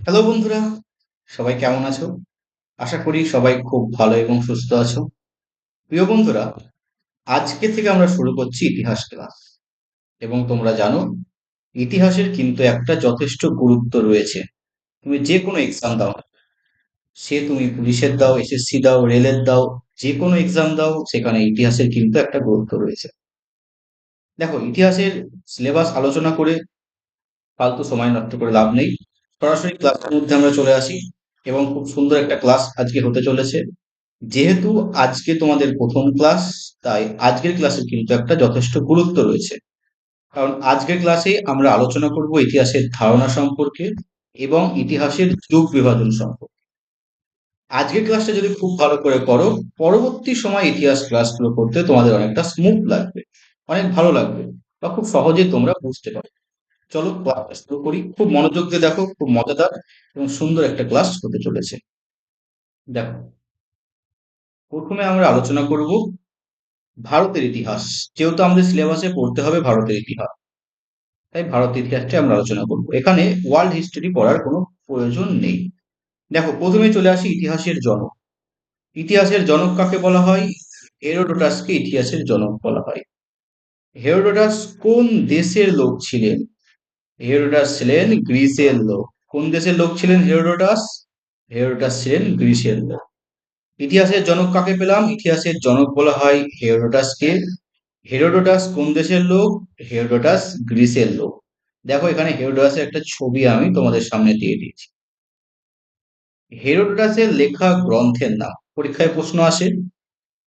Hello বন্ধুরা, সবাই কেমন আছো? আশা করি সবাই খুব ভালো এবং সুস্থ আছো। প্রিয় বন্ধুরা, আজকে থেকে আমরা শুরু করছি ইতিহাস ক্লাস। এবং তোমরা জানো, ইতিহাসের কিন্তু একটা যথেষ্ট গুরুত্ব রয়েছে। তুমি যে কোনো এক্সাম দাও। সে তুমি পুলিশের দাও এসএসসি দাও, রেলের দাও যে কোনো এক্সাম দাও, সেখানে ইতিহাসের কিন্তু একটা গুরুত্ব রয়েছে। দেখো, ইতিহাসের সিলেবাস আলোচনা করে ফালতু সময় নষ্ট করে লাভ নেই। সরাসরি ক্লাসের মধ্যে আমরা চলে আসি এবং খুব সুন্দর একটা ক্লাস আজকে হতে চলেছে। যেহেতু আজকে তোমাদের প্রথম ক্লাস তাই আজকের ক্লাসের কিন্তু একটা যথেষ্ট গুরুত্ব রয়েছে। কারণ আজকের ক্লাসে আমরা আলোচনা করব ইতিহাসের ধারণা সম্পর্কে এবং ইতিহাসের যুগ বিভাজন সম্পর্কে। আজকের ক্লাসটা যদি খুব ভালো করে করো, পরবর্তী সময় ইতিহাস ক্লাসগুলো করতে তোমাদের অনেকটা স্মুথ লাগবে, অনেক ভালো লাগবে বা খুব সহজে তোমরা বুঝতে পারবে। চলো ক্লাস শুরু করি। খুব মনোযোগ দিয়ে দেখো, খুব মজাদার এবং সুন্দর একটা ক্লাস হতে চলেছে। দেখো, প্রথমে আমরা আলোচনা করব ভারতের ইতিহাস। যেহেতু আমাদের সিলেবাসে পড়তে হবে ভারতের ইতিহাস, তাই ভারতের ইতিহাসটা আমরা আলোচনা করব। এখানে ওয়ার্ল্ড হিস্ট্রি পড়ার কোনো প্রয়োজন নেই। দেখো, প্রথমে চলে আসি ইতিহাসের জনক। ইতিহাসের জনক কাকে বলা হয়? হেরোডোটাসকে ইতিহাসের জনক বলা হয়। হেরোডোটাস কোন দেশের লোক ছিলেন? হেরোডাস ছিলেন গ্রিসের লোক। কোন দেশের লোক ছিলেন হেরোডোটাস হেরোডোটাস ছিলেন গ্রিসের লোক। ইতিহাসের জনক কাকে পেলাম? ইতিহাসের জনক বলা হয় হেরোডোটাসকে হেরোডোটাস কোন দেশের লোক? হেরোডোটাস গ্রিসের লোক। দেখো, এখানে হেরোডোটাসের একটা ছবি আমি তোমাদের সামনে দিয়ে দিয়েছি। হেরোডোটাসের লেখা গ্রন্থের নাম। পরীক্ষায় প্রশ্ন আসে।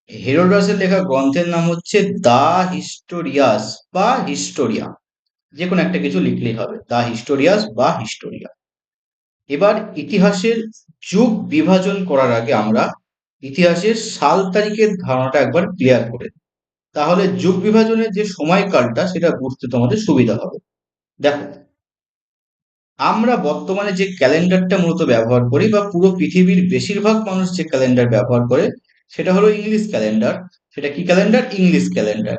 হেরোডোটাসের লেখা গ্রন্থের নাম হচ্ছে দা হিস্টোরিয়াস বা হিস্টোরিয়া যে কোনো একটা কিছু লিখলেই হবে। দা হিস্টোরিয়াস বা হিস্টোরিয়া এবার ইতিহাসের যুগ বিভাজন করার আগে আমরা ইতিহাসের সাল তারিখের ধারণাটা একবার ক্লিয়ার করে তাহলে যুগ বিভাজনের যে সময়কালটা, সেটা বুঝতে তোমাদের সুবিধা হবে। দেখো, আমরা বর্তমানে যে ক্যালেন্ডারটা মূলত ব্যবহার করি বা পুরো পৃথিবীর বেশিরভাগ মানুষ যে ক্যালেন্ডার ব্যবহার করে, সেটা হলো ইংলিশ ক্যালেন্ডার সেটা কি ক্যালেন্ডার ইংলিশ ক্যালেন্ডার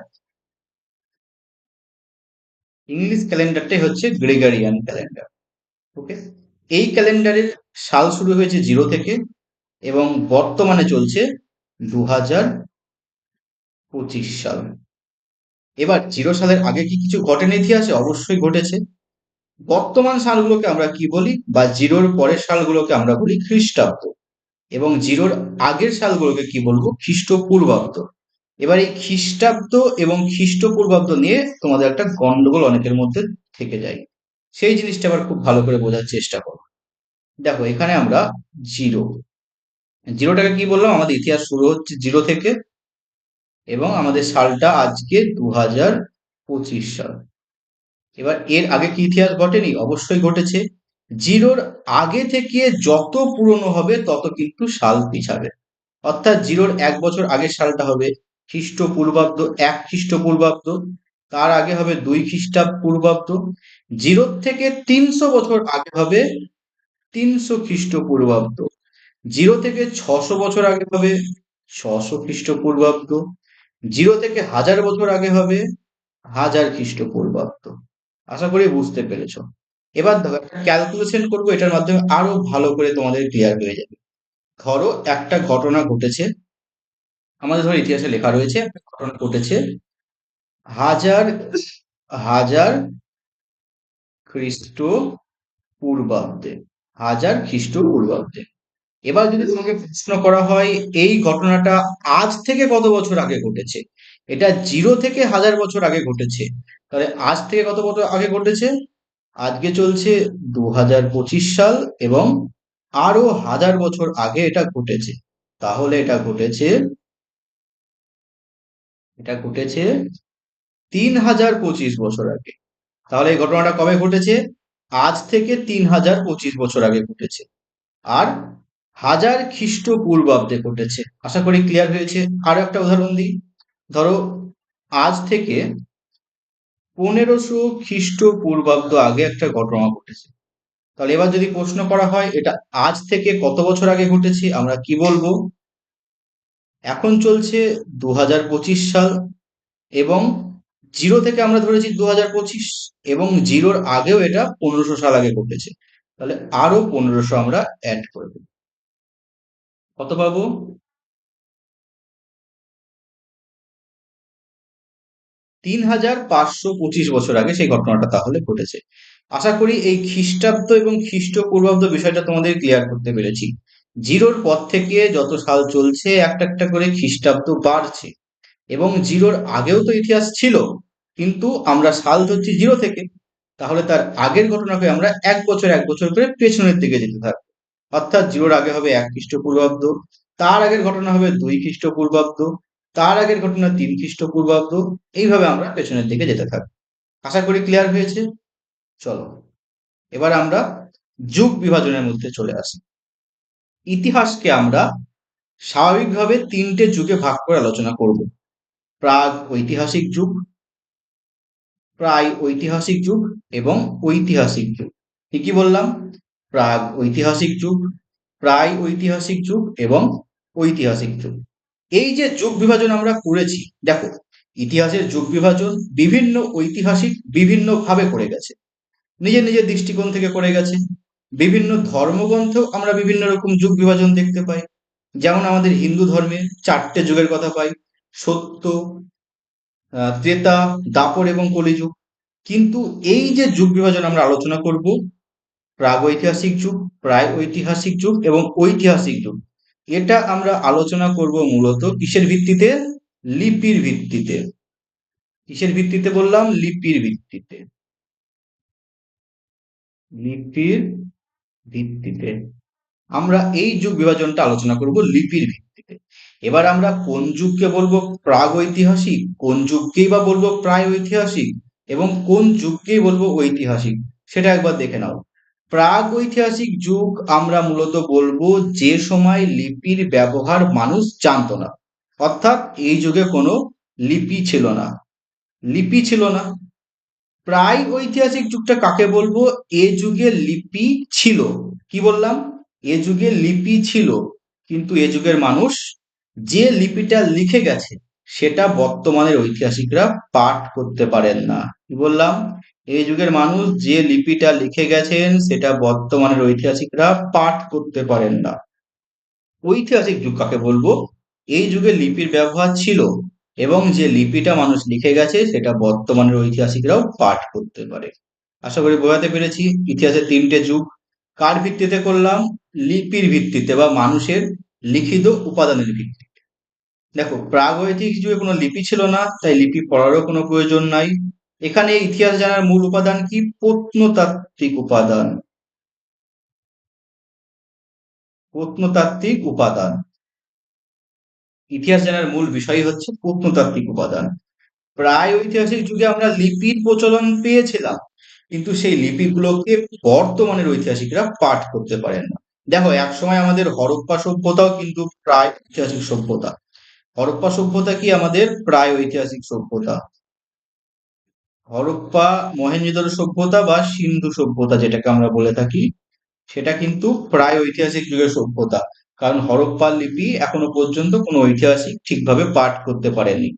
ইংলিশ ক্যালেন্ডারটাই হচ্ছে গ্রেগারিয়ান ক্যালেন্ডার ওকে এই ক্যালেন্ডারের সাল শুরু হয়েছে জিরো থেকে এবং বর্তমানে চলছে দু হাজার পঁচিশ সাল। এবার জিরো সালের আগে কি কিছু ঘটেনি ইতিহাসে? অবশ্যই ঘটেছে। বর্তমান সালগুলোকে আমরা কি বলি? বা জিরোর পরের সালগুলোকে আমরা বলি খ্রিস্টাব্দ। এবং জিরোর আগের সালগুলোকে কি বলব? খ্রিস্টপূর্বাব্দ। এবার এই খ্রিস্টাব্দ এবং খ্রিস্টপূর্বাব্দ নিয়ে তোমাদের একটা গন্ডগোল অনেকের মধ্যে থেকে যায়। সেই জিনিসটা আবার খুব ভালো করে বোঝার চেষ্টা করো। দেখো, এখানে আমরা জিরো। জিরোটাকে কি বললাম? আমাদের ইতিহাস শুরু হচ্ছে জিরো থেকে এবং আমাদের সালটা আজকে দু হাজার পঁচিশ সাল। এবার এর আগে কি ইতিহাস ঘটেনি? অবশ্যই ঘটেছে। জিরোর আগে থেকে যত পুরনো হবে, তত কিন্তু সাল পিছাবে। অর্থাৎ জিরোর এক বছর আগের সালটা হবে। খ্রিস্টপূর্বাব্দ, এক খ্রিস্টপূর্বাব্দ, তার আগে হবে দুই খ্রিস্টপূর্বাব্দ জিরোর থেকে তিনশো বছর আগে হবে তিনশো খ্রিস্টপূর্বাব্দ, জিরো থেকে ছশো বছর আগে হবে ছশো খ্রিস্টপূর্বাব্দ, জিরো থেকে হাজার বছর আগে হবে হাজার খ্রিস্টপূর্বাব্দ। আশা করি বুঝতে পেরেছ। এবার দেখো একটা ক্যালকুলেশন করব, এটার মাধ্যমে আরও ভালো করে তোমাদের ক্লিয়ার হয়ে যাবে। ধরো একটা ঘটনা ঘটেছে আমাদের ধরো ইতিহাসে লেখা রয়েছে একটা ঘটনা ঘটেছে। হাজার হাজার খ্রিস্ট পূর্বাব্দে, হাজার খ্রিস্ট পূর্বাব্দে। এবার যদি তোমাকে প্রশ্ন করা হয়, এই ঘটনাটা আজ থেকে কত বছর আগে ঘটেছে? এটা জিরো থেকে হাজার বছর আগে ঘটেছে। তাহলে আজ থেকে কত বছর আগে ঘটেছে? আজকে চলছে দু হাজার পঁচিশ সাল এবং আরও হাজার বছর আগে এটা ঘটেছে। তাহলে এটা ঘটেছে এটা ঘটেছে তিন হাজার পঁচিশ বছর আগে। তাহলে এই ঘটনাটা কবে ঘটেছে? আজ থেকে তিন হাজার পঁচিশ বছর আগে ঘটেছে। আর হাজার খ্রিস্টপূর্বাব্দে ঘটেছে। আশা করি ক্লিয়ার হয়েছে। আরও একটা উদাহরণ দিই। ধরো, আজ থেকে পনেরোশো খ্রিস্টপূর্বাব্দ আগে একটা ঘটনা ঘটেছে। তাহলে এবার যদি প্রশ্ন করা হয়, এটা আজ থেকে কত বছর আগে ঘটেছে, আমরা কি বলব? এখন চলছে দু হাজার পঁচিশ সাল এবং জিরো থেকে আমরা ধরেছি দু হাজার পঁচিশ এবং জিরোর আগেও এটা পনেরোশো সাল আগে ঘটেছে। তাহলে আরও পনেরোশো আমরা অ্যাড করে দেব। কত পাবো? তিন হাজার পাঁচশো পঁচিশ বছর আগে সেই ঘটনাটা তাহলে ঘটেছে। আশা করি এই খ্রিস্টাব্দ এবং খ্রিস্টপূর্বাব্দ বিষয়টা তোমাদের ক্লিয়ার করতে পেরেছি। জিরোর পর থেকে যত সাল চলছে, একটা একটা করে খ্রিস্টাব্দ বাড়ছে। এবং জিরোর আগেও তো ইতিহাস ছিল, কিন্তু আমরা সাল ধরছি জিরো থেকে। তাহলে তার আগের ঘটনাকে আমরা এক বছর এক বছর করে পেছনের দিকে যেতে থাকব। অর্থাৎ জিরোর আগে হবে এক খ্রিস্টপূর্বাব্দ, তার আগের ঘটনা হবে দুই খ্রিস্টপূর্বাব্দ, তার আগের ঘটনা তিন খ্রিস্টপূর্বাব্দ, এইভাবে আমরা পেছনের দিকে যেতে থাকব। আশা করি ক্লিয়ার হয়েছে? চলো, এবার আমরা যুগ বিভাজনের মধ্যে চলে আসি। ইতিহাসকে আমরা স্বাভাবিকভাবে তিনটে যুগে ভাগ করে আলোচনা করব। প্রাগ ঐতিহাসিক যুগ, প্রায় ঐতিহাসিক যুগ এবং ঐতিহাসিক যুগ। কি বললাম, প্রাগ ঐতিহাসিক যুগ, প্রায় ঐতিহাসিক যুগ এবং ঐতিহাসিক যুগ। এই যে যুগ বিভাজন আমরা করেছি, দেখো, ইতিহাসের যুগ বিভাজন বিভিন্ন ঐতিহাসিক বিভিন্ন ভাবে করে গেছে। নিজের নিজের দৃষ্টিকোণ থেকে করে গেছে। বিভিন্ন ধর্মগ্রন্থেও আমরা বিভিন্ন রকম যুগ বিভাজন দেখতে পাই। যেমন আমাদের হিন্দু ধর্মে চারটে যুগের কথা পাই, সত্য ত্রেতা, দাপর এবং কলিযুগ। কিন্তু এই যে যুগ বিভাজন আমরা আলোচনা করব, প্রাগৈতিহাসিক যুগ প্রায় ঐতিহাসিক যুগ এবং ঐতিহাসিক যুগ, এটা আমরা আলোচনা করব মূলত কিসের ভিত্তিতে? লিপির ভিত্তিতে। কিসের ভিত্তিতে বললাম? লিপির ভিত্তিতে। লিপির ভিত্তিতে। আমরা এই যুগ বিভাজনটা আলোচনা করব লিপির ভিত্তিতে। এবার আমরা কোন যুগকে বলব প্রাগ ঐতিহাসিক, কোন যুগকেই বা বলব প্রায় ঐতিহাসিক, এবং কোন যুগকেই বলব ঐতিহাসিক, সেটা একবার দেখে নাও। প্রাগ ঐতিহাসিক যুগ আমরা মূলত বলব যে সময় লিপির ব্যবহার মানুষ জানতো না। অর্থাৎ এই যুগে কোনো লিপি ছিল না। লিপি ছিল না। প্রায় ঐতিহাসিক যুগটা কাকে বলব? এ যুগে লিপি ছিল। কি বললাম? এ যুগে লিপি ছিল। কিন্তু এ যুগের মানুষ যে লিপিটা লিখে গেছে, সেটা বর্তমানের ঐতিহাসিকরা পাঠ করতে পারেন না। কি বললাম? এই যুগের মানুষ যে লিপিটা লিখে গেছেন, সেটা বর্তমানের ঐতিহাসিকরা পাঠ করতে পারেন না। ঐতিহাসিক যুগ কাকে বলব? এই যুগে লিপির ব্যবহার ছিল। এবং যে লিপিটা মানুষ লিখে গেছে, সেটা বর্তমানের ঐতিহাসিকরাও পাঠ করতে পারে। আশা করি বোঝাতে পেরেছি ইতিহাসের তিনটে যুগ। কার ভিত্তিতে করলাম? লিপির ভিত্তিতে বা মানুষের লিখিত উপাদানের ভিত্তিতে। দেখো, প্রাগৈতিক যুগে কোনো লিপি ছিল না, তাই লিপি পড়ারও কোনো প্রয়োজন নাই। এখানে ইতিহাস জানার মূল উপাদান কি? প্রত্নতাত্ত্বিক উপাদান। প্রত্নতাত্ত্বিক উপাদান। ইতিহাস জানার মূল বিষয় হচ্ছে প্রত্নতাত্ত্বিক উপাদান। প্রায় ঐতিহাসিক যুগে আমরা লিপির প্রচলন পেয়েছিলাম, কিন্তু সেই লিপিগুলোকে বর্তমানের ঐতিহাসিকরা পাঠ করতে পারেন না। দেখো এক সময় আমাদের হরপ্পা সভ্যতাও কিন্তু প্রায় ঐতিহাসিক সভ্যতা। হরপ্পা সভ্যতা কি আমাদের প্রায় ঐতিহাসিক সভ্যতা? হরপ্পা মহেঞ্জোদারো সভ্যতা বা সিন্ধু সভ্যতা যেটাকে আমরা বলে থাকি, সেটা কিন্তু প্রায় ঐতিহাসিক যুগের সভ্যতা। কারণ হরপ্পা লিপি এখনও পর্যন্ত কোনো ঐতিহাসিক ঠিকভাবে পাঠ করতে পারেনি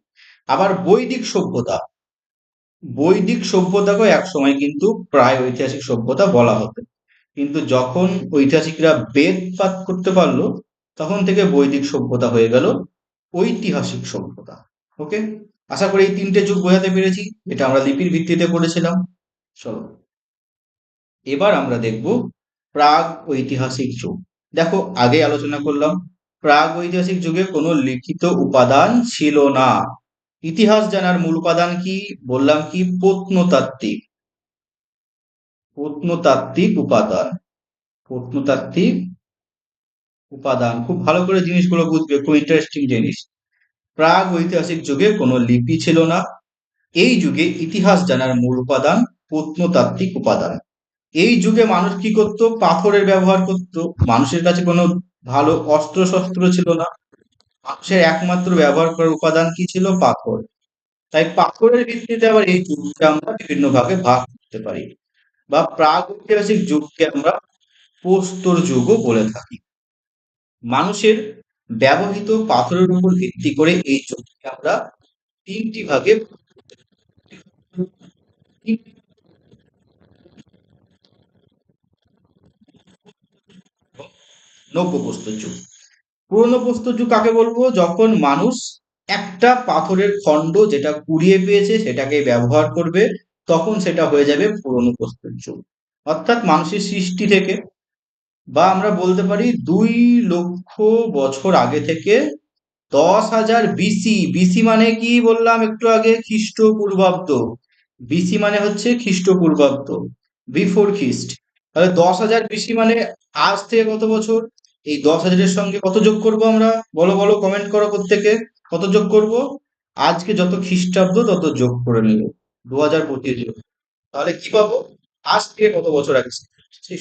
আবার বৈদিক সভ্যতা, বৈদিক সভ্যতাকেও এক সময় কিন্তু প্রায় ঐতিহাসিক সভ্যতা বলা হতো। কিন্তু যখন ঐতিহাসিকরা বেদ পাঠ করতে পারল, তখন থেকে বৈদিক সভ্যতা হয়ে গেল ঐতিহাসিক সভ্যতা। ওকে আশা করি এই তিনটে যুগ বোঝাতে পেরেছি। এটা আমরা লিপির ভিত্তিতে করেছিলাম চলো। এবার আমরা দেখব প্রাগ ঐতিহাসিক যুগ। দেখো আগে আলোচনা করলাম প্রাগ ঐতিহাসিক যুগে কোনো লিখিত উপাদান ছিল না। ইতিহাস জানার মূল উপাদান কি? বললাম কি? প্রত্নতাত্ত্বিক। প্রত্নতাত্ত্বিক উপাদান। প্রত্নতাত্ত্বিক উপাদান। খুব ভালো করে জিনিসগুলো বুঝবে, খুব ইন্টারেস্টিং জিনিস। প্রাগ ঐতিহাসিক যুগে কোনো লিপি ছিল না। এই যুগে ইতিহাস জানার মূল উপাদান প্রত্নতাত্ত্বিক উপাদান। এই যুগে মানুষ কি করত? পাথরের ব্যবহার করত। মানুষের কাছে কোনো ভালো অস্ত্র শস্ত্র ছিল না। মানুষের একমাত্র ব্যবহার করার উপাদান কি ছিল? পাথর। তাই পাথরের ভিত্তিতে আবার এই যুগকে আমরা বিভিন্ন ভাগে ভাগ করতে পারি। বা প্রাগ ঐতিহাসিক যুগকে আমরা প্রস্তর যুগও বলে থাকি। মানুষের ব্যবহৃত পাথরের উপর ভিত্তি করে এই যুগকে আমরা তিনটি ভাগে প্রস্তর যুগ পুরনো প্রস্তর যুগ কাকে বলব? যখন মানুষ একটা পাথরের খণ্ড যেটা কুড়িয়ে পেয়েছে সেটাকে ব্যবহার করবে, তখন সেটা হয়ে যাবে পুরনো প্রস্তর যুগ অর্থাৎ মানুষের সৃষ্টি থেকে বা আমরা বলতে পারি দুই লক্ষ বছর আগে থেকে দশ হাজার বিসি বিসি মানে কি বললাম একটু আগে? খ্রিস্টপূর্বাব্দ। বিসি মানে হচ্ছে খ্রিস্টপূর্বাব্দ বিফোর খ্রিস্ট তাহলে দশ হাজার বিসি মানে আজ থেকে কত বছর? এই দশ হাজারের সঙ্গে কত যোগ করব আমরা? বলো বলো কমেন্ট করো প্রত্যেকে। কত যোগ করব? আজকে যত খ্রিস্টাব্দ, তত যোগ করে নিল দু হাজার পঁচিশ যোগ। তাহলে কি পাবো? আজ থেকে কত বছর আগে সেই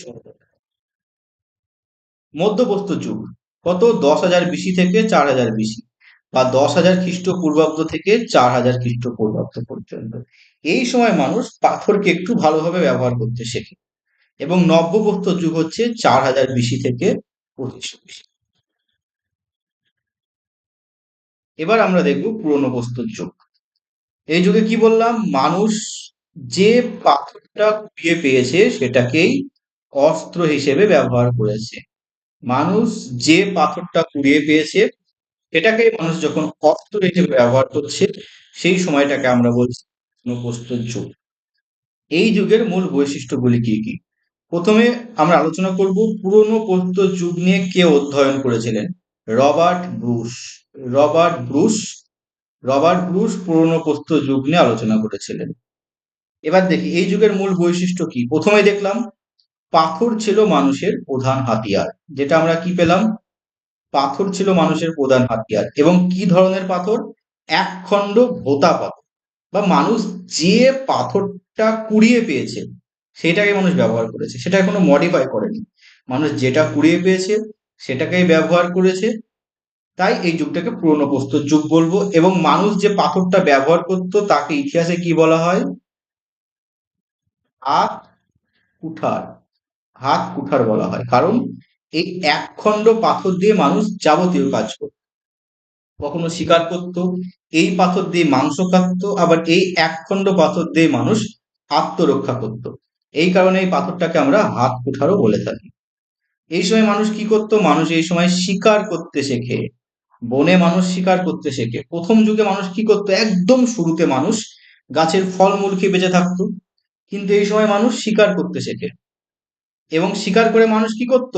মধ্যপ্রস্তর যুগ। কত? দশ হাজার বিসি থেকে চার হাজার বিসি বা দশ হাজার খ্রিস্টপূর্বাব্দ থেকে চার হাজার খ্রিস্টপূর্বাব্দ পর্যন্ত। এই সময় মানুষ পাথরকে একটু ভালোভাবে ব্যবহার করতে শেখে। এবং নব্যপ্রস্তর যুগ হচ্ছে চার হাজার বিসি থেকে এবার আমরা দেখব পুরনো বস্তুর যুগ। এই যুগে কি বললাম? মানুষ যে পাথরটা কুড়িয়ে পেয়েছে সেটাকেই অস্ত্র হিসেবে ব্যবহার করেছে। মানুষ যে পাথরটা কুড়িয়ে পেয়েছে সেটাকেই মানুষ যখন অস্ত্র হিসেবে ব্যবহার করছে, সেই সময়টাকে আমরা বলছি প্রস্তর যুগ। এই যুগের মূল বৈশিষ্ট্যগুলি কি কি? প্রথমে আমরা আলোচনা করব পুরনো প্রস্তর যুগ নিয়ে কে অধ্যয়ন করেছিলেন? Robert Bruce. Robert Bruce Robert Bruce পুরনো প্রস্তর যুগ নিয়ে আলোচনা করেছিলেন। এবার দেখি, এই যুগের মূল বৈশিষ্ট্য কি? প্রথমে দেখলাম, পাথর ছিল মানুষের প্রধান হাতিয়ার। যেটা আমরা কি পেলাম? পাথর ছিল মানুষের প্রধান হাতিয়ার। এবং কি ধরনের পাথর? এক খণ্ড ভোতা পাথর। বা মানুষ যে পাথরটা কুড়িয়ে পেয়েছে সেটাকে মানুষ ব্যবহার করেছে। সেটা কোনো মডিফাই করেনি। মানুষ যেটা কুড়িয়ে পেয়েছে, সেটাকেই ব্যবহার করেছে। তাই এই যুগটাকে পুরনো প্রস্তর যুগ বলব এবং মানুষ যে পাথরটা ব্যবহার করত, তাকে ইতিহাসে কি বলা হয়? হাত কুঠার। হাত কুঠার বলা হয়। কারণ এই এক খণ্ড পাথর দিয়ে মানুষ যাবতীয় কাজ করত। কখনো শিকার করত, এই পাথর দিয়ে মাংস কাটত আবার এই এক খণ্ড পাথর দিয়ে মানুষ আত্মরক্ষা করত। এই কারণে এই পাথরটাকে আমরা হাত কুঠারও বলে থাকি। এই সময় মানুষ কি করত? মানুষ এই সময় শিকার করতে শেখে। বনে মানুষ শিকার করতে শেখে। প্রথম যুগে মানুষ কি করতো? একদম শুরুতে মানুষ গাছের ফলমূল খেয়ে বেঁচে থাকতো। কিন্তু এই সময় মানুষ শিকার করতে শেখে। এবং শিকার করে মানুষ কি করত?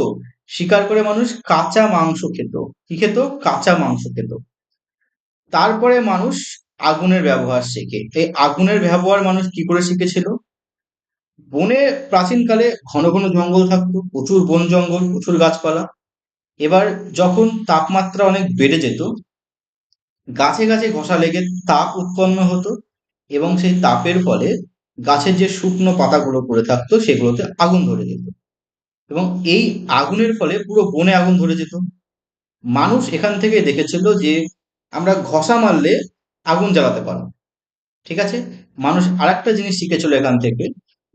শিকার করে মানুষ কাঁচা মাংস খেত। কি খেত? কাঁচা মাংস খেত। তারপরে মানুষ আগুনের ব্যবহার শেখে। এই আগুনের ব্যবহার মানুষ কি করে শিখেছিল? বনে প্রাচীনকালে ঘন ঘন জঙ্গল থাকতো, প্রচুর বন জঙ্গল, প্রচুর গাছপালা। এবার যখন তাপমাত্রা অনেক বেড়ে যেত, গাছে গাছে ঘষা লেগে তাপ উৎপন্ন হতো এবং সেই তাপের ফলে গাছের যে শুকনো পাতাগুলো পড়ে থাকতো, সেগুলোতে আগুন ধরে যেত। এবং এই আগুনের ফলে পুরো বনে আগুন ধরে যেত। মানুষ এখান থেকে দেখেছিল যে আমরা ঘষা মারলে আগুন জ্বালাতে পারো ঠিক আছে? মানুষ আর একটা জিনিস শিখেছিল এখান থেকে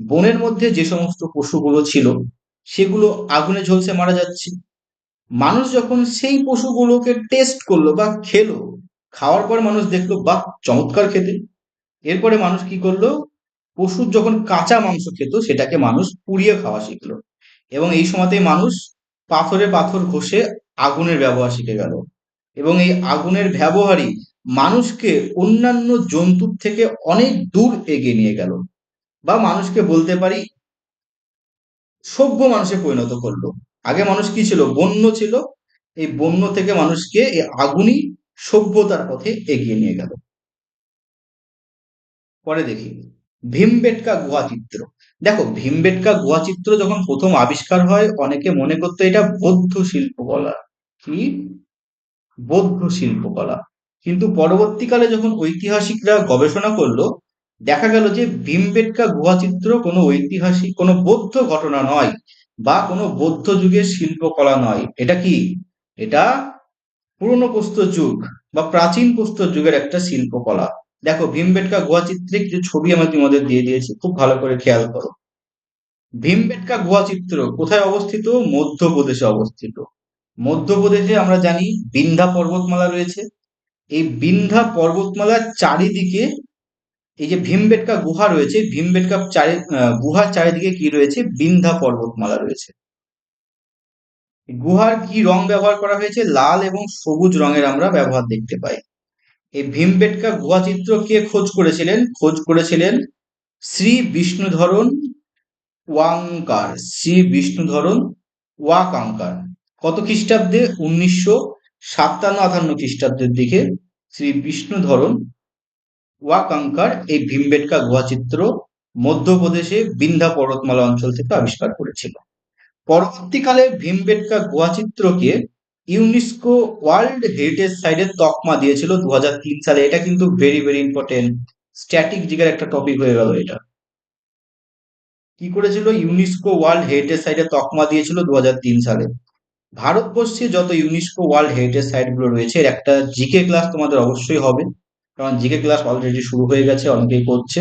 বনের মধ্যে যে সমস্ত পশুগুলো ছিল, সেগুলো আগুনে ঝলসে মারা যাচ্ছে। মানুষ যখন সেই পশুগুলোকে টেস্ট করল বা খেলো, খাওয়ার পর মানুষ দেখল, বাহ, চমৎকার খেতে। এরপরে মানুষ কি করল? পশুর যখন কাঁচা মাংস খেত, সেটাকে মানুষ পুড়িয়ে খাওয়া শিখলো। এবং এই সময়তে মানুষ পাথরে পাথর ঘষে আগুনের ব্যবহার শিখে গেল। এবং এই আগুনের ব্যবহারই মানুষকে অন্যান্য জন্তুর থেকে অনেক দূর এগিয়ে নিয়ে গেল। বা মানুষকে বলতে পারি, সভ্য মানুষে পরিণত করল। আগে মানুষ কি ছিল? বন্য ছিল। এই বন্য থেকে মানুষকে এই আগুনই সভ্যতার পথে এগিয়ে নিয়ে গেল। পরে দেখি, ভীমবেটকা গুহা চিত্র। দেখো, ভীমবেটকা গুহা চিত্র যখন প্রথম আবিষ্কার হয়, অনেকে মনে করতো এটা বৌদ্ধ শিল্পকলা। কি? বৌদ্ধ শিল্পকলা। কিন্তু পরবর্তীকালে যখন ঐতিহাসিকরা গবেষণা করল দেখা গেল যে ভীমবেটকা গুহা চিত্র কোনো ঐতিহাসিক, কোনো বৌদ্ধ ঘটনা নয় বা কোনো বৌদ্ধ যুগের শিল্পকলা নয়। এটা কি? এটা পুরনো প্রস্তর যুগ বা প্রাচীন প্রস্তর যুগের একটা শিল্পকলা। দেখো, ভীমবেটকা গুহা চিত্রে কিছু ছবি আমি তোমাদের দিয়ে দিয়েছি, খুব ভালো করে খেয়াল করো। ভীমবেটকা গুহা চিত্র কোথায় অবস্থিত? মধ্যপ্রদেশে অবস্থিত। মধ্যপ্রদেশে আমরা জানি বিন্ধ্যা পর্বতমালা রয়েছে। এই বিন্ধ্যা পর্বতমালার চারিদিকে এই যে ভীমবেটকা গুহা রয়েছে, ভীমবেটকা চারি গুহার চারিদিকে কি রয়েছে? বিন্ধ্যা পর্বতমালা রয়েছে। গুহার কি রং ব্যবহার করা হয়েছে? লাল এবং সবুজ রঙের আমরা ব্যবহার দেখতে পাই। এই ভীমবেটকা গুহা চিত্র কে খোঁজ করেছিলেন? খোঁজ করেছিলেন শ্রী বিষ্ণুধরণ ওয়াংকার শ্রী বিষ্ণুধরন ওয়াকাঙ্কার। কত খ্রিস্টাব্দে? উনিশশো সাতান্ন আঠান্ন খ্রিস্টাব্দের দিকে শ্রী বিষ্ণুধরন ওয়াকাঙ্কার এই ভীমবেটকা গুহাচিত্র মধ্যপ্রদেশে বিন্ধ্যা পর্বতমালা অঞ্চল থেকে আবিষ্কার করেছিল। পরবর্তীকালে ভীমবেটকা গুহাচিত্রকে ইউনেস্কো ওয়ার্ল্ড হেরিটেজ সাইটের তকমা দিয়েছিল দু হাজার তিন সালে। এটা কিন্তু ভেরি ভেরি ইম্পর্টেন্ট স্ট্যাটিক জিগার একটা টপিক হয়ে গেল এটা। কি করেছিল? ইউনেস্কো ওয়ার্ল্ড হেরিটেজ সাইটে তকমা দিয়েছিল দু হাজার তিন সালে। ভারতবর্ষে যত ইউনেস্কো ওয়ার্ল্ড হেরিটেজ সাইটগুলো রয়েছে একটা জিকে ক্লাস তোমাদের অবশ্যই হবে। কারণ জিকে ক্লাস অলরেডি শুরু হয়ে গেছে, অনেকেই করছে।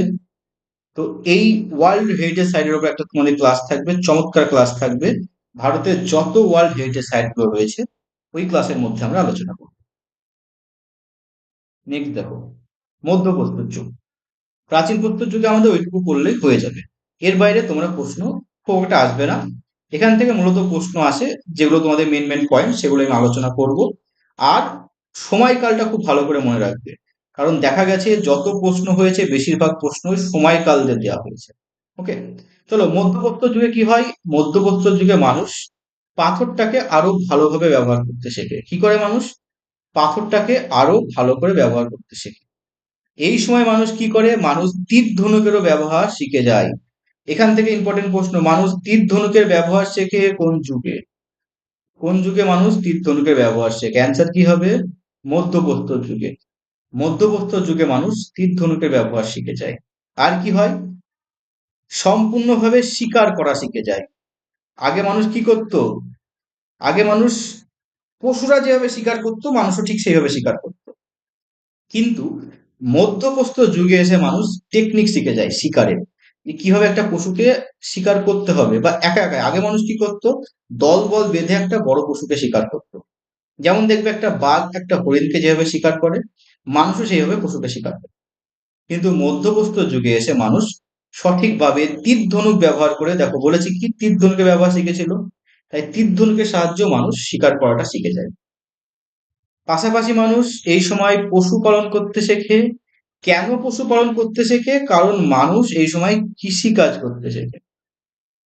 তো এই ওয়ার্ল্ড হেরিটেজ সাইটের উপর একটা তোমাদের ক্লাস থাকবে, চমৎকার ক্লাস থাকবে। ভারতের যত ওয়ার্ল্ড হেরিটেজ সাইটগুলো রয়েছে, ওই ক্লাসের মধ্যে আমরা আলোচনা করব। নেক্সট দেখো মধ্যপ্রস্তর যুগ। প্রাচীন প্রস্তর যুগে আমাদের ওইটুকু করলেই হয়ে যাবে। এর বাইরে তোমরা প্রশ্ন খুব একটা আসবে না। এখান থেকে মূলত প্রশ্ন আসে, যেগুলো তোমাদের মেন মেন পয়েন্ট সেগুলো আমি আলোচনা করব। আর সময়কালটা খুব ভালো করে মনে রাখবে। কারণ দেখা গেছে যত প্রশ্ন হয়েছে বেশিরভাগ প্রশ্ন সময়কাল দেওয়া হয়েছে। ওকে চলো মধ্যপ্রস্তর যুগে কি হয়? মধ্যপ্রস্তর যুগে মানুষ পাথরটাকে আরও ভালোভাবে ব্যবহার করতে শেখে। কি করে মানুষ? পাথরটাকে আরও ভালো করে ব্যবহার করতে শেখে। এই সময় মানুষ কি করে? মানুষ তীর ধনুকেরও ব্যবহার শিখে যায়। এখান থেকে ইম্পর্টেন্ট প্রশ্ন, মানুষ তীর ধনুকের ব্যবহার শেখে কোন যুগে? কোন যুগে মানুষ তীর ধনুকের ব্যবহার শেখে? অ্যান্সার কি হবে? মধ্যপ্রস্তর যুগে। মধ্যপ্রস্তর যুগে মানুষ তীর ধনুকের ব্যবহার শিখে যায়। আর কি হয়? সম্পূর্ণভাবে শিকার করা শিখে যায়। আগে মানুষ কি করত? আগে মানুষ পশুরা যেভাবে শিকার করতো, মানুষও ঠিক সেইভাবে শিকার করত। কিন্তু মধ্যপ্রস্তর যুগে এসে মানুষ টেকনিক শিখে যায় শিকারের যে কীভাবে একটা পশুকে শিকার করতে হবে বা একা একা আগে মানুষ কি করতো? দল বল বেঁধে একটা বড় পশুকে শিকার করতো। যেমন দেখবে একটা বাঘ একটা হরিণকে যেভাবে শিকার করে মানুষও সেইভাবে পশুকে শিকার করে কিন্তু মধ্যপ্রস্তর যুগে এসে মানুষ সঠিকভাবে তীর ধনুক ব্যবহার করে, দেখো বলেছি কি? তীর ধনুকের ব্যবহার শিখেছিল। তাই তীর ধনুকের সাহায্য মানুষ শিকার করাটা শিখে যায়। পাশাপাশি মানুষ এই সময় পশুপালন করতে শেখে। কেন পশুপালন করতে শেখে? কারণ মানুষ এই সময় কৃষি কাজ করতে শেখে।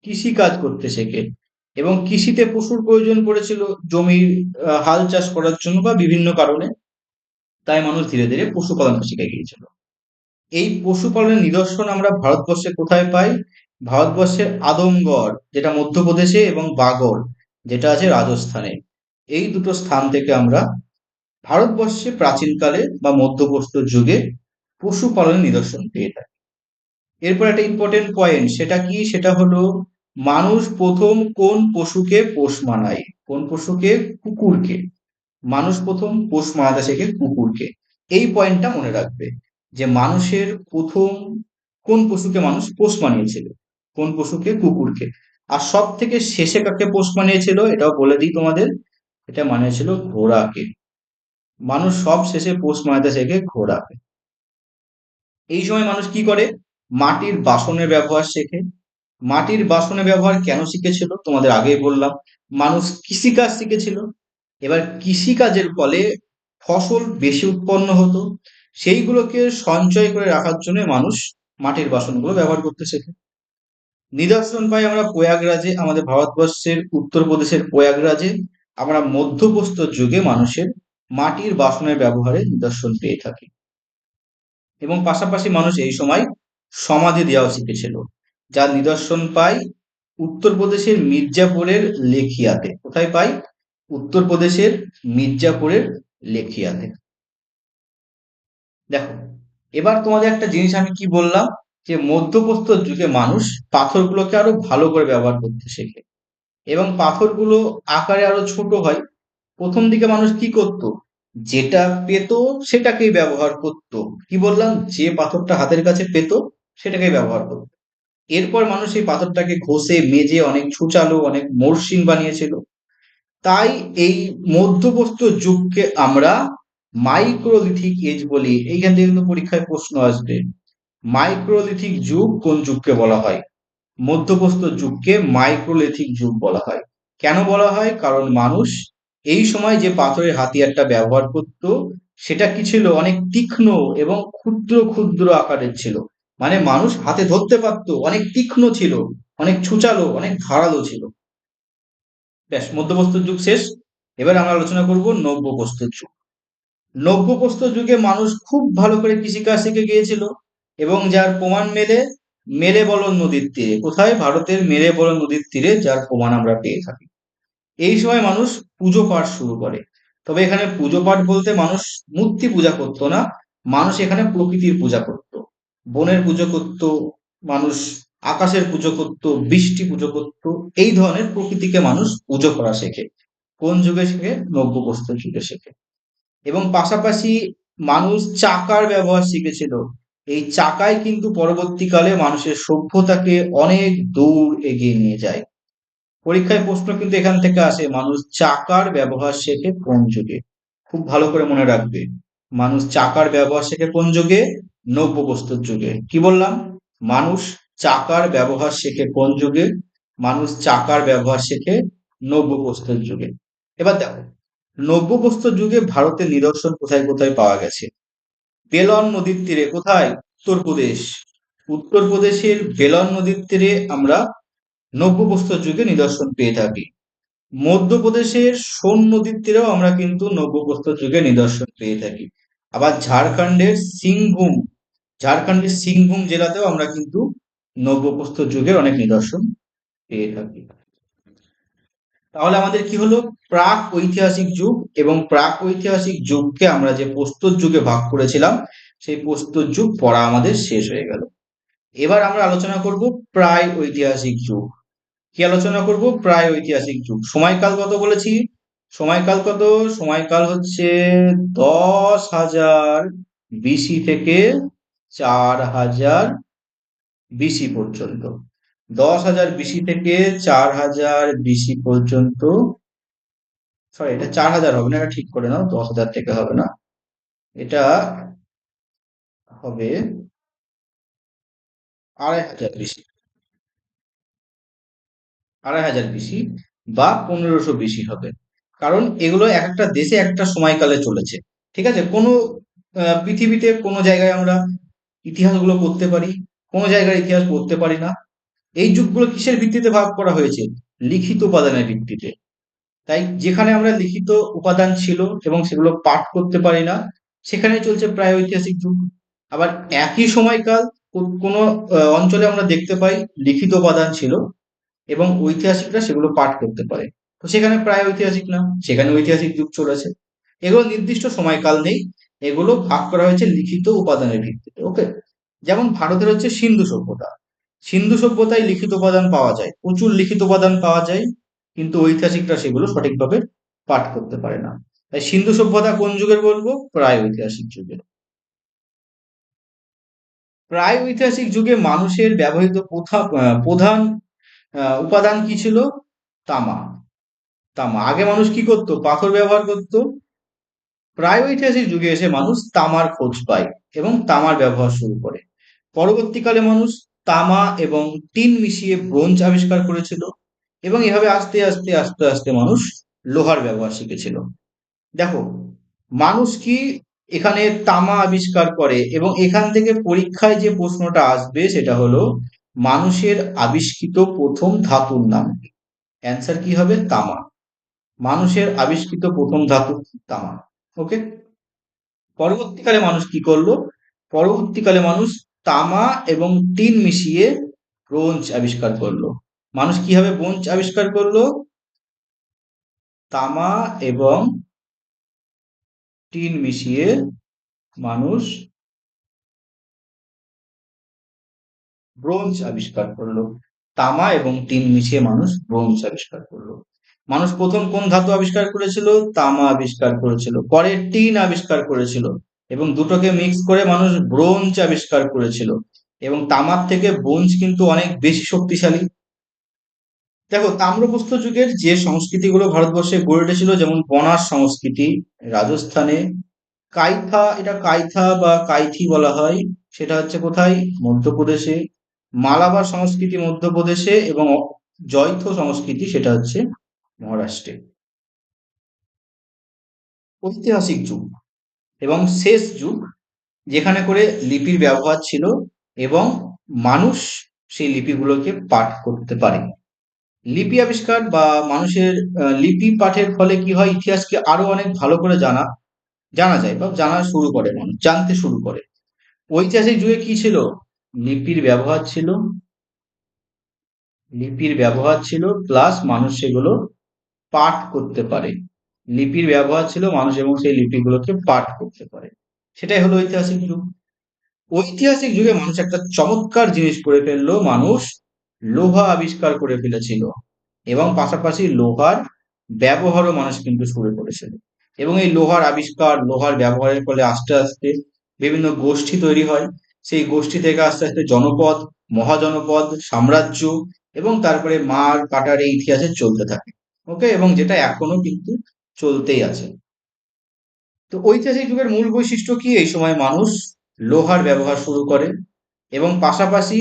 কৃষি কাজ করতে শেখে। এবং কৃষিতে পশুর প্রয়োজন পড়েছিল জমির হাল চাষ করার জন্য বা বিভিন্ন কারণে। তাই মানুষ ধীরে ধীরে পশুপালন শিখে গিয়েছিল। এই পশুপালনের নিদর্শন আমরা ভারতবর্ষে কোথায় পাই? ভারতবর্ষের আদমগড়, যেটা মধ্যপ্রদেশে এবং বাগড় যেটা আছে রাজস্থানে। এই দুটো স্থান থেকে আমরা ভারতবর্ষে প্রাচীনকালে বা মধ্যপ্রস্তর যুগে পশুপালনের নিদর্শন পেয়ে থাকি। এরপর একটা ইম্পর্টেন্ট পয়েন্ট সেটা কি? সেটা হলো মানুষ প্রথম কোন পশুকে পোষ মানায়? কোন পশুকে? কুকুরকে। মানুষ প্রথম পোষ মানাতে শেখে কুকুরকে এই পয়েন্টটা মনে রাখবে যে মানুষের প্রথম কোন পশুকে মানুষ পোষ মানিয়েছিল? কোন পশুকে? কুকুরকে আর সব থেকে শেষে কাকে পোষ মানিয়েছিল? এটাও বলে দিই তোমাদের। এটা মানিয়েছিল ঘোড়াকে। মানুষ সব শেষে পোষ মানাতে শেখে ঘোড়াকে। এই সময় মানুষ কি করে? মাটির বাসনের ব্যবহার শেখে। মাটির বাসনের ব্যবহার কেন শিখেছিল? তোমাদের আগেই বললাম। মানুষ কৃষিকাজ শিখেছিল। এবার কৃষিকাজের ফলে ফসল বেশি উৎপন্ন হতো। সেইগুলোকে সঞ্চয় করে রাখার জন্য মানুষ মাটির বাসনগুলো ব্যবহার করতে শেখে। নিদর্শন পাই আমরা প্রয়াগরাজে, আমাদের ভারতবর্ষের উত্তরপ্রদেশের প্রয়াগরাজে আমরা মধ্যপ্রস্তর যুগে মানুষের মাটির বাসনের ব্যবহারে নিদর্শন পেয়ে থাকি। এবং পাশাপাশি মানুষ এই সময় সমাধি দেওয়া শিখেছিল যার নিদর্শন পাই উত্তরপ্রদেশের মির্জাপুরের লেখিয়াতে। কোথায় পাই? উত্তরপ্রদেশের মির্জাপুরের লেখিয়াতে। দেখো, এবার তোমাদের একটা জিনিস আমি কি বললাম, যে মধ্যপ্রস্তর যুগে মানুষ পাথরগুলোকে আরও ভালো করে ব্যবহার করতে শেখে। এবং পাথরগুলো আকারে আরও ছোট হয়। প্রথম দিকে মানুষ কি করত? যেটা পেত সেটাকেই ব্যবহার করত। কি বললাম? যে পাথরটা হাতের কাছে পেত সেটাকেই ব্যবহার করত। এরপর মানুষ এই পাথরটাকে ঘষে, মেজে অনেক ছুচালো, অনেক মসৃণ বানিয়েছিল। তাই এই মধ্যপ্রস্তর যুগকে আমরা মাইক্রোলিথিক এজ বলি। এইখান থেকে কিন্তু পরীক্ষায় প্রশ্ন আসবে। মাইক্রোলিথিক যুগ কোন যুগকে বলা হয়? মধ্যপ্রস্তর যুগকে মাইক্রোলিথিক যুগ বলা হয়। কেন বলা হয়? কারণ মানুষ এই সময় যে পাথরের হাতিয়ারটা ব্যবহার করত, সেটা কি ছিল? অনেক তীক্ষ্ণ এবং ক্ষুদ্র ক্ষুদ্র আকারের ছিল। মানে মানুষ হাতে ধরতে পারতো, অনেক তীক্ষ্ণ ছিল, অনেক ছুচালো, অনেক ধারালো ছিল। ব্যাস মধ্যপ্রস্তর যুগ শেষ। এবার আমরা আলোচনা করব নব্য প্রস্তর যুগ। নব্য প্রস্তর যুগে মানুষ খুব ভালো করে কৃষিকাজ শিখে গিয়েছিল এবং যার প্রমাণ মেলে মেলে বলন নদীর তীরে। কোথায়? ভারতের মেলে বলন নদীর তীরে, যার প্রমাণ আমরা পেয়ে থাকি। এই সময় মানুষ পুজো পাঠ শুরু করে। তবে এখানে পুজো পাঠ বলতে মানুষ মূর্তি পূজা করতো না। মানুষ এখানে প্রকৃতির পূজা করত। বনের পুজো করত, মানুষ আকাশের পুজো করত বৃষ্টি পুজো করত এই ধরনের প্রকৃতিকে মানুষ পুজো করা শেখে। কোন যুগে শেখে? নব্য প্রস্তর যুগে শেখে। এবং পাশাপাশি মানুষ চাকার ব্যবহার শিখেছিল। এই চাকাই কিন্তু পরবর্তীকালে মানুষের সভ্যতাকে অনেক দূর এগিয়ে নিয়ে যায়। পরীক্ষায় প্রশ্ন কিন্তু এখান থেকে আসে মানুষ চাকার ব্যবহার শেখে কোন যুগে? খুব ভালো করে মনে রাখবে। মানুষ চাকার ব্যবহার শেখে কোন যুগে? নব্য প্রস্তর যুগে। কি বললাম? মানুষ চাকার ব্যবহার শেখে কোন যুগে? মানুষ চাকার ব্যবহার শেখে নব্য প্রস্তর যুগে। এবার দেখো নব্য প্রস্তর যুগে ভারতের নিদর্শন কোথায় কোথায় পাওয়া গেছে? বেলন নদীর তীরে কোথায়? উত্তরপ্রদেশ উত্তরপ্রদেশের বেলন নদীর তীরে আমরা নব্য প্রস্তর যুগে নিদর্শন পেয়ে থাকি। মধ্যপ্রদেশের সোন নদীর তীরেও আমরা কিন্তু নব্য প্রস্তর যুগে নিদর্শন পেয়ে থাকি। আবার ঝাড়খণ্ডের সিংভূম ঝাড়খণ্ডের সিংভূম জেলাতেও আমরা কিন্তু নব্য প্রস্তর যুগের অনেক নিদর্শন পেয়ে থাকি। তাহলে আমাদের কি হলো? প্রাক ঐতিহাসিক যুগ এবং প্রাক ঐতিহাসিক যুগকে আমরা যে প্রস্তর যুগে ভাগ করেছিলাম, সেই প্রস্তর যুগ পড়া আমাদের শেষ হয়ে গেল। এবার আমরা আলোচনা করব প্রায় ঐতিহাসিক যুগ। কি আলোচনা করব? প্রায় ঐতিহাসিক যুগ। সময়কাল কত বলেছি? সময়কাল কত? সময়কাল হচ্ছে দশ হাজার বিসি থেকে চার হাজার বিসি পর্যন্ত। দশ হাজার বিসি থেকে চার হাজার বিসি পর্যন্ত। সরি এটা চার হাজার হবে না, এটা ঠিক করে নাও, দশ হাজার থেকে হবে না। এটা হবে আড়াই হাজার বিসি আড়াই হাজার বিসি বা পনেরোশো বিসি হবে। কারণ এগুলো এক একটা দেশে একটা সময়কালে চলেছে। ঠিক আছে? কোনো পৃথিবীতে কোনো জায়গায় আমরা ইতিহাসগুলো পড়তে পারি কোনো জায়গার ইতিহাস পড়তে পারি না। এই যুগগুলো কিসের ভিত্তিতে ভাগ করা হয়েছে? লিখিত উপাদানের ভিত্তিতে। তাই যেখানে আমরা লিখিত উপাদান ছিল এবং সেগুলো পাঠ করতে পারি না, সেখানে চলছে প্রায় ঐতিহাসিক যুগ। আবার একই সময়কাল কোনো অঞ্চলে আমরা দেখতে পাই লিখিত উপাদান ছিল এবং ঐতিহাসিকরা সেগুলো পাঠ করতে পারে। তো সেখানে প্রায় ঐতিহাসিক না, সেখানে ঐতিহাসিক যুগ চলেছে। এগুলো নির্দিষ্ট সময়কাল নেই। এগুলো ভাগ করা হয়েছে লিখিত উপাদানের ভিত্তিতে ওকে যেমন ভারতের হচ্ছে সিন্ধু সভ্যতা। সিন্ধু সভ্যতায় লিখিত উপাদান পাওয়া যায়। প্রচুর লিখিত উপাদান পাওয়া যায়, কিন্তু ঐতিহাসিকরা সেগুলো সঠিকভাবে পাঠ করতে পারে না। তাই সিন্ধু সভ্যতা কোন যুগের বলব? প্রায় ঐতিহাসিক যুগের। প্রায় ঐতিহাসিক যুগে মানুষের ব্যবহৃত প্রধান উপাদান কি ছিল? তামা। তামা। আগে মানুষ কি করত? পাথর ব্যবহার করত। প্রায় ঐতিহাসিক যুগে এসে মানুষ তামার খোঁজ পায়। এবং তামার ব্যবহার শুরু করে। পরবর্তীকালে মানুষ তামা এবং টিন মিশিয়ে ব্রোঞ্জ আবিষ্কার করেছিল এবং এভাবে আস্তে আস্তে আস্তে আস্তে মানুষ লোহার ব্যবহার শিখেছিল। দেখো, মানুষ কি এখানে তামা আবিষ্কার করে এবং এখান থেকে পরীক্ষায় যে প্রশ্নটা আসবে সেটা হলো, মানুষের আবিষ্কৃত প্রথম ধাতুর নাম কি? অ্যান্সার কি হবে? তামা। মানুষের আবিষ্কৃত প্রথম ধাতু তামা। ওকে পরবর্তীকালে মানুষ কি করল? পরবর্তীকালে মানুষ তামা এবং টিন মিশিয়ে ব্রোঞ্জ আবিষ্কার করল। মানুষ কীভাবে ব্রোঞ্জ আবিষ্কার করল? তামা এবং টিন মিশিয়ে মানুষ ব্রোঞ্জ আবিষ্কার করল। তামা এবং টিন মিশিয়ে মানুষ ব্রোঞ্জ আবিষ্কার করল। মানুষ প্রথম কোন ধাতু আবিষ্কার করেছিল? তামা আবিষ্কার করেছিল। পরে টিন আবিষ্কার করেছিল। এবং দুটোকে মিক্স করে মানুষ ব্রোঞ্জ আবিষ্কার করেছিল। এবং তামার থেকে ব্রোঞ্জ কিন্তু অনেক বেশি শক্তিশালী। দেখো তাম্রপ্রস্তর যুগের যে সংস্কৃতিগুলো ভারতবর্ষে গড়ে উঠেছিল, যেমন বনাস সংস্কৃতি, রাজস্থানে কাইথা, এটা কাইথা বা কাইথি বলা হয়, সেটা হচ্ছে কোথায়? মধ্যপ্রদেশে। মালাবার সংস্কৃতি মধ্যপ্রদেশে এবং জৈথ সংস্কৃতি, সেটা হচ্ছে মহারাষ্ট্রে। ঐতিহাসিক যুগ এবং শেষ যুগ যেখানে করে লিপির ব্যবহার ছিল এবং মানুষ সেই লিপিগুলোকে পাঠ করতে পারে। লিপি আবিষ্কার বা মানুষের লিপি পাঠের ফলে কি হয় ইতিহাসকে আরও অনেক ভালো করে জানা জানা যায় বা জানা শুরু করে মানুষ, জানতে শুরু করে। ঐতিহাসিক যুগে কি ছিল? লিপির ব্যবহার ছিল, লিপির ব্যবহার ছিল প্লাস মানুষ সেগুলো পাঠ করতে পারে। লিপির ব্যবহার ছিল মানুষ এবং সেই লিপিগুলোকে পাঠ করতে পারে। সেটাই হলো ঐতিহাসিক যুগ। ঐতিহাসিক যুগে মানুষ একটা চমৎকার জিনিস করে ফেলল, মানুষ লোহা আবিষ্কার করে ফেলেছিল এবং পাশাপাশি লোহার ব্যবহারও মানুষ কিন্তু শুরু করেছিল। এবং এই লোহার আবিষ্কার, লোহার ব্যবহারের ফলে আস্তে আস্তে বিভিন্ন গোষ্ঠী তৈরি হয়। সেই গোষ্ঠী থেকে আস্তে আস্তে জনপদ, মহাজনপদ, সাম্রাজ্য এবং তারপরে মার কাটার এই ইতিহাসে চলতে থাকে। ওকে এবং যেটা এখনও কিন্তু চলতেই আছে। তো ঐতিহাসিক যুগের মূল বৈশিষ্ট্য কি? এই সময় মানুষ লোহার ব্যবহার শুরু করে এবং পাশাপাশি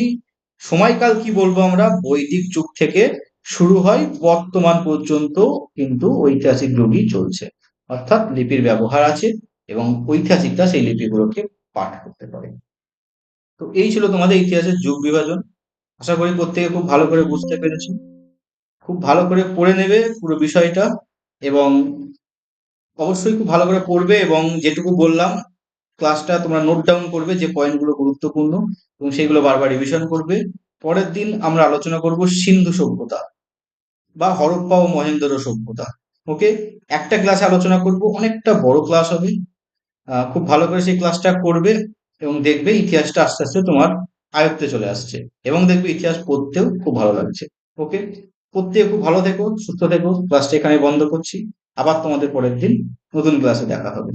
সময়কাল কি বলব আমরা? বৈদিক যুগ থেকে শুরু হয়, বর্তমান পর্যন্ত কিন্তু ঐতিহাসিক যুগই চলছে। অর্থাৎ লিপির ব্যবহার আছে এবং ঐতিহাসিকরা সেই লিপিগুলোকে পাঠ করতে পারে। তো এই ছিল তোমাদের ইতিহাসের যুগ বিভাজন। আশা করি প্রত্যেকে খুব ভালো করে বুঝতে পেরেছ। খুব ভালো করে পড়ে নেবে পুরো বিষয়টা এবং অবশ্যই খুব ভালো করে পড়বে এবং যেটুকু বললাম ক্লাসটা তোমরা নোট ডাউন করবে যে পয়েন্টগুলো গুরুত্বপূর্ণ এবং সেগুলো বারবার রিভিশন করবে। পরের দিন আমরা আলোচনা করব সিন্ধু সভ্যতা বা হরপ্পা ও মহেন্দ্র সভ্যতা। ওকে একটা ক্লাসে আলোচনা করব, অনেকটা বড় ক্লাস হবে। খুব ভালো করে সেই ক্লাসটা করবে এবং দেখবে ইতিহাসটা আস্তে আস্তে তোমার আয়ত্তে চলে আসছে এবং দেখবে ইতিহাস পড়তেও খুব ভালো লাগছে। ওকে প্রত্যেকে খুব ভালো থেকো, সুস্থ থেকো ক্লাসটা এখানে বন্ধ করছি। আবার তোমাদের পরের দিন নতুন ক্লাসে দেখা হবে।